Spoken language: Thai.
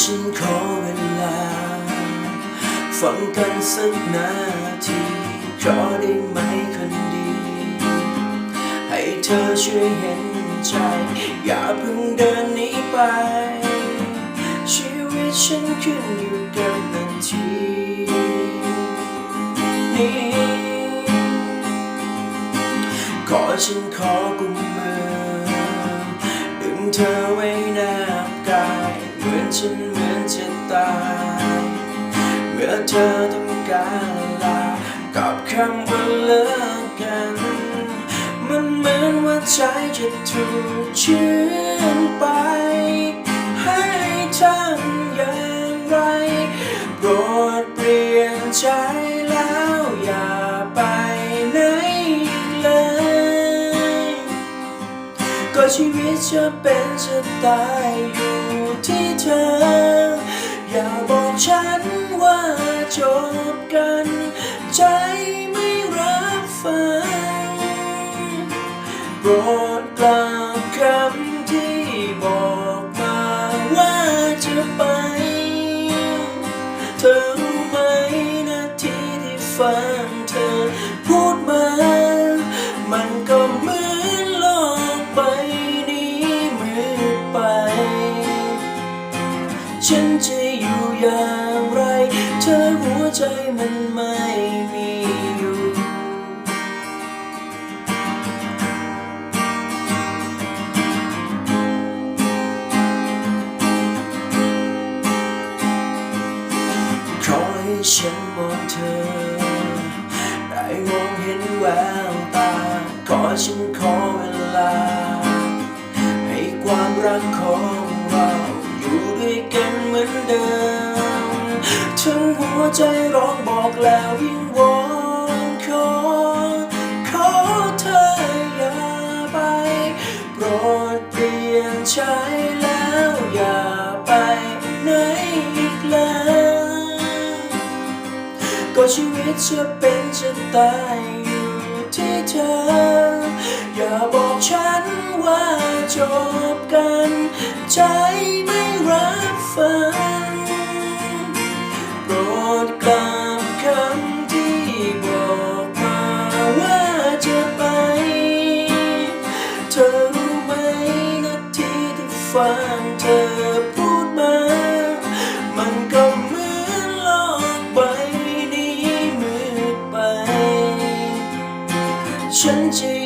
ฉันขอเวลา ฟังกันสักนาทีขอได้ไหมคนดี ให้เธอช่วยเห็นใจ อย่าเพิ่งเดินหนีไป ชีวิตฉันขึ้นอยู่กับนาทีนี้ขอฉันขอกุมมือดึงเธอไว้ ฉันเหมือนจะตาย เมื่อเธอต้องการลากับคำว่าเลิกกัน มันเหมือนว่าใจจะถูกชื้นไป ให้ทำอย่างไรโปรดเปลี่ยนใจแล้วอย่าไปไหนอีกเลย ก็ชีวิตจะเป็นจะตายอยู่ ที่เธอ อย่าบอกฉันว่าจบกัน ใจไม่รับฟังโปรดกลับคำที่บอกมาว่าจะไป เธอรู้ไหมนาทีที่ฟัง ฉันจะอยู่อย่างไร เธอหัวใจมันไม่มีอยู่ ขอให้ฉันมองเธอ ได้มองเห็นแววตา ขอฉันขอ เหมือนเดิมถึงหัวใจร้องบอกแล้ววิงวอนขอขอเธออย่าไปโปรดเปลี่ยนใจแล้วอย่าไปไหนอีกเลยก็ชีวิตจะเป็นจะตายอยู่ที่เธอ อย่าบอกฉันว่าจบ 瞬间